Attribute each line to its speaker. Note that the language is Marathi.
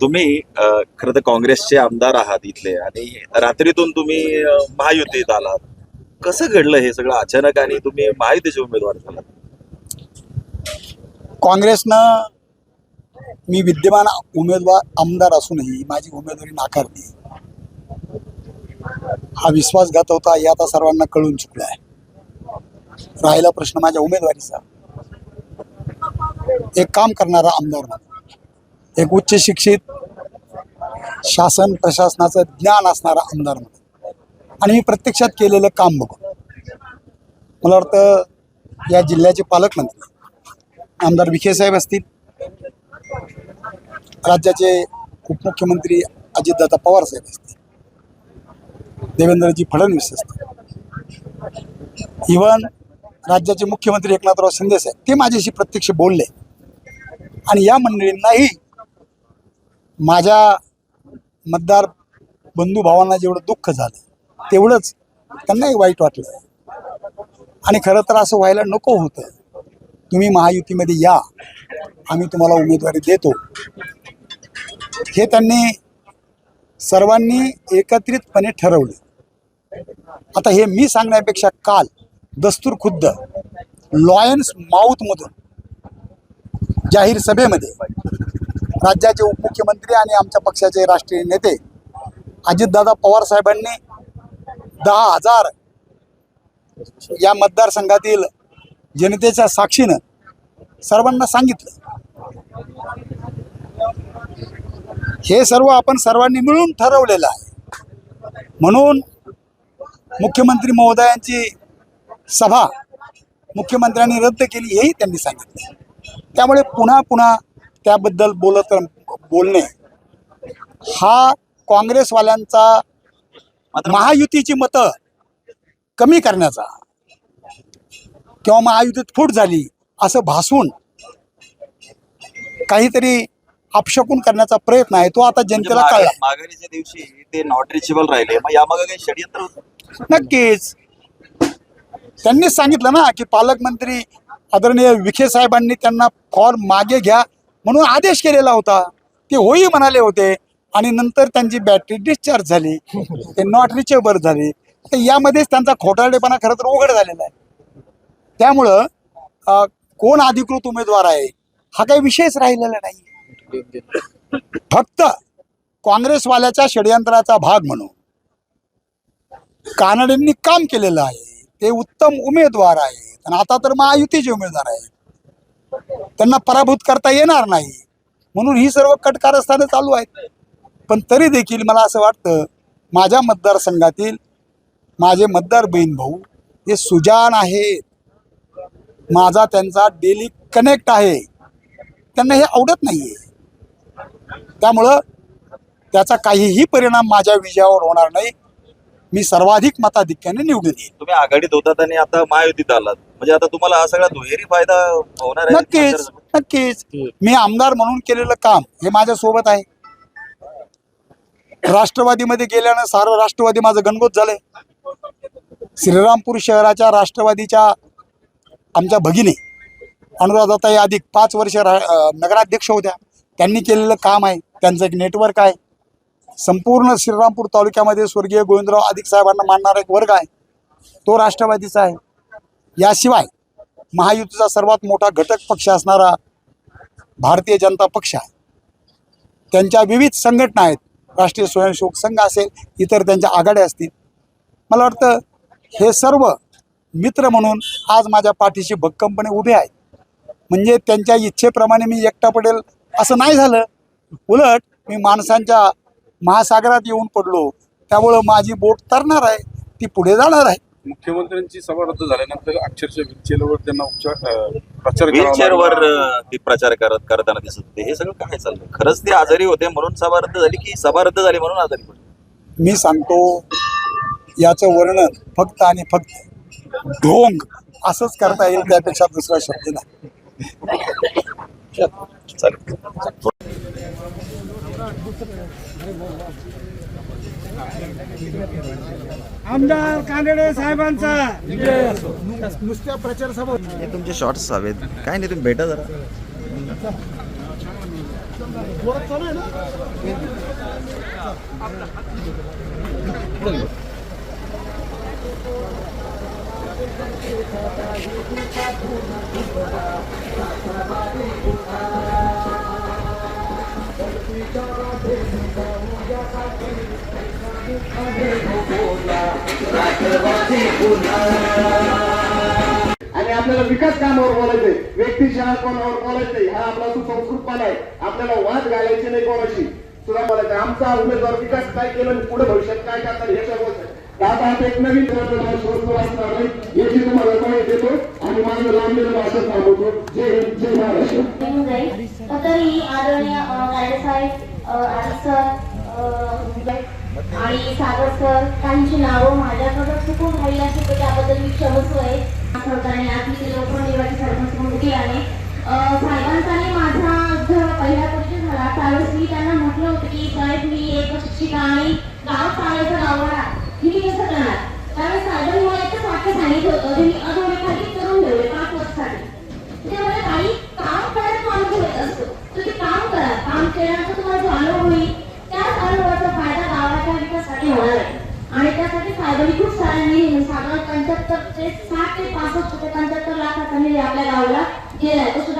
Speaker 1: तुम्ही अं, खरं तर काँग्रेसचे आमदार आहात इथले आणि रात्रीतून तुम्ही महायुतीत आलात. कसं घडलं हे सगळं अचानक आणि तुम्ही महायुतीचे उमेदवार झालात?
Speaker 2: काँग्रेसनं मी विद्यमान उमेदवार आमदार असूनही माझी उमेदवारी नाकारली. हा विश्वासघात होता हे आता सर्वांना कळून चुकलाय. आहे राहिला प्रश्न माझ्या उमेदवारीचा. एक काम करणारा आमदार म्हणून एक उच्च शिक्षित शासन प्रशासनाचं ज्ञान असणारा आमदार म्हणून. आणि मी प्रत्यक्षात केलेलं काम बघून मला वाटतं या जिल्ह्याचे पालकमंत्री आमदार विखे साहेब असतील राज्याचे उपमुख्यमंत्री अजितदादा पवार साहेब असतील देवेंद्रजी फडणवीस असतील. इवन राज्याचे मुख्यमंत्री एकनाथराव शिंदे साहेब ते माझ्याशी प्रत्यक्ष बोलले. आणि या मंडळींनाही माझ्या मतदार बंधू भावांना जेवढं दुःख झालं तेवढंच त्यांनाही वाईट वाटलं. आणि खरं तर असं व्हायला नको होतं. तुम्ही महायुतीमध्ये या आम्ही तुम्हाला उमेदवारी देतो. हे त्यांनी सर्वांनी एकत्रितपणे ठरवले. आता हे मी सांगण्यापेक्षा काल दस्तूर खुद्द लॉयन्स माऊथमधून जाहीर सभेमध्ये राज्याचे उपमुख्यमंत्री आणि आमच्या पक्षाचे राष्ट्रीय नेते अजितदादा पवार साहेबांनी दहा हजार या मतदारसंघातील जनतेच्या साक्षीनं सर्वांना सांगितलं. हे सर्व आपण सर्वांनी मिळून ठरवलेलं आहे. म्हणून मुख्यमंत्री महोदयांची सभा मुख्यमंत्र्यांनी रद्द केली हेही त्यांनी सांगितले. त्यामुळे पुन्हा पुन्हा त्याबद्दल बोलत बोलणे. हा काँग्रेसवाल्यांचा महायुतीची मतं कमी करण्याचा किंवा महायुतीत फूट झाली असं भासून काहीतरी अपशकून करण्याचा प्रयत्न आहे तो आता
Speaker 1: म्हणजे
Speaker 2: जनतेला कळला.
Speaker 1: माघारीच्या दिवशी ते नॉट रिचेबल राहिले. मग यामागे काही षडयंत्र होतं?
Speaker 2: नक्कीच. त्यांनीच सांगितलं ना की पालकमंत्री आदरणीय विखे साहेबांनी त्यांना फॉर्म मागे घ्या. म्हणून आदेश केलेला होता ते होई म्हणाले होते आणि नंतर त्यांची बॅटरी डिस्चार्ज झाली. ते नॉट रिचेबल झाली. तर यामध्येच त्यांचा खोटारडेपणा खरं तर उघड झालेला आहे. त्यामुळं कोण अधिकृत उमेदवार आहे हा काही विषयच राहिलेला नाही. फक्त काँग्रेसवाल्याच्या षडयंत्राचा भाग म्हणून कानडेंनी काम केलेलं आहे. ते उत्तम उमेदवार आहेत. आणि आता तर महायुतीचे उमेदवार आहेत. त्यांना पराभूत करता येणार नाही. म्हणून ही सर्व कटकारस्थानं चालू आहेत. पण तरी देखील मला असं वाटतं माझ्या मतदारसंघातील माझे मतदार बहीण भाऊ हे सुजान आहेत. माझा त्यांचा डेली कनेक्ट आहे. त्यांना हे आवडत नाही आहे त्यामुळं त्याचा काहीही परिणाम माझ्या विजयावर होणार नाही. मी सर्वाधिक मताधिक्याने निवडून येईल
Speaker 1: तुम्ही आघाडीत होतात आणि आता महायुतीत आलात. म्हणजे आता तुम्हाला हा सगळा दुहेरी फायदा होणार आहे
Speaker 2: नक्कीच नक्कीच. मी आमदार म्हणून केलेलं काम हे माझ्या सोबत आहे. राष्ट्रवादीमध्ये गेल्यानं सारं राष्ट्रवादी माझं गणगोत झालंय. श्रीरामपूर शहराच्या राष्ट्रवादीच्या आमच्या भगिनी अनुराधाताई अधिक पाच वर्ष नगराध्यक्ष होत्या. त्यांनी केलेलं काम आहे. त्यांचं एक नेटवर्क आहे. संपूर्ण श्रीरामपूर तालुक्यामध्ये स्वर्गीय गोविंदराव अधिक साहेबांना मानणारा एक वर्ग आहे. तो राष्ट्रवादीचा आहे. याशिवाय महायुतीचा सर्वात मोठा घटक पक्ष असणारा भारतीय जनता पक्ष आहे. त्यांच्या विविध संघटना आहेत. राष्ट्रीय स्वयंसेवक संघ असेल इतर त्यांच्या आघाड्या असतील. मला वाटतं हे सर्व मित्र म्हणून आज माझ्या पाठीशी भक्कमपणे उभे आहेत. म्हणजे त्यांच्या इच्छेप्रमाणे मी एकटा पडेल असं नाही झालं. उलट मी माणसांच्या महासागरात येऊन पडलो. त्यामुळं माझी बोट तरणार आहे ती पुढे जाणार आहे.
Speaker 3: मुख्यमंत्र्यांची सभा रद्द झाल्यानंतर अक्षरशः व्हीलचेअरवर त्यांना उपचार प्रचार
Speaker 1: व्हीलचेअरवर. ते प्रचार करत करताना दिसत होते. हे सगळं काय चाललं खरंच ते आजारी होते म्हणून सभा रद्द झाली की सभा रद्द झाली म्हणून आजारी पडले?
Speaker 2: मी सांगतो याचं वर्णन फक्त आणि फक्त ढोंग असंच करता येईल त्यापेक्षा दुसरा शब्द नाही.
Speaker 1: चालेल
Speaker 4: आमदार कानडे साहेबांचा.
Speaker 2: नुसत्या प्रचार सभा.
Speaker 1: हे तुमचे शॉर्ट्स हवेत. काय नाही तुम्ही भेटा जरा.
Speaker 5: आणि आपल्याला विकास कामावर बोलायचंय. व्यक्तिशः कोणावर बोलायचंय. हा आपला सुसंस्कृतपणा आहे. आपल्याला वाद घालायचे नाही कोणाशी. सुद्धा बोलायचं आमचा उमेदवार विकास काय केला आणि पुढे भविष्यात काय करणार हे सर्व आता आता एक नवीन असणार याची तुम्हाला माहिती देतो आणि माझं लांबलेलं भाषण थांबवतो. जय जय महाराष्ट्र.
Speaker 6: तरी आदरणीय साहेब सर आणि सागर सर काहींची नावं माझ्याकडं चुकून राहिली असेल तर त्याबद्दल मी क्षमस्व आहे. सरकारने आपली लोकनिर्वाचित सरपंच म्हणून केल्याने अं, माझा जर पहिला परिचय झाला. त्यावेळेस मी त्यांना म्हटलं होतं की साहेब मी एक शिक्षिका आणि गाव चालायचं गावाला ही मी कसं करणार त्यावेळेस साहेबांनी मला एकच वाक्य सांगितलं होतं जे मी अधोरेखाधित करून ठेवले पाच वर्षासाठी. ते मला काही काम करायला माणूस येत असतो. तर ते काम करा. काम केल्यानंतर तुम्हाला जो अनुभव होईल त्याच अनुभवाचा फायदा गावाच्या विकासासाठी होणार आहे आणि त्यासाठी साहेबांनी खूप साऱ्या निधी साधारण पंच्याहत्तर ते साठ ते पासष्ट ते पंच्याहत्तर लाखाचा निधी आपल्या गावाला गेलाय तो सुद्धा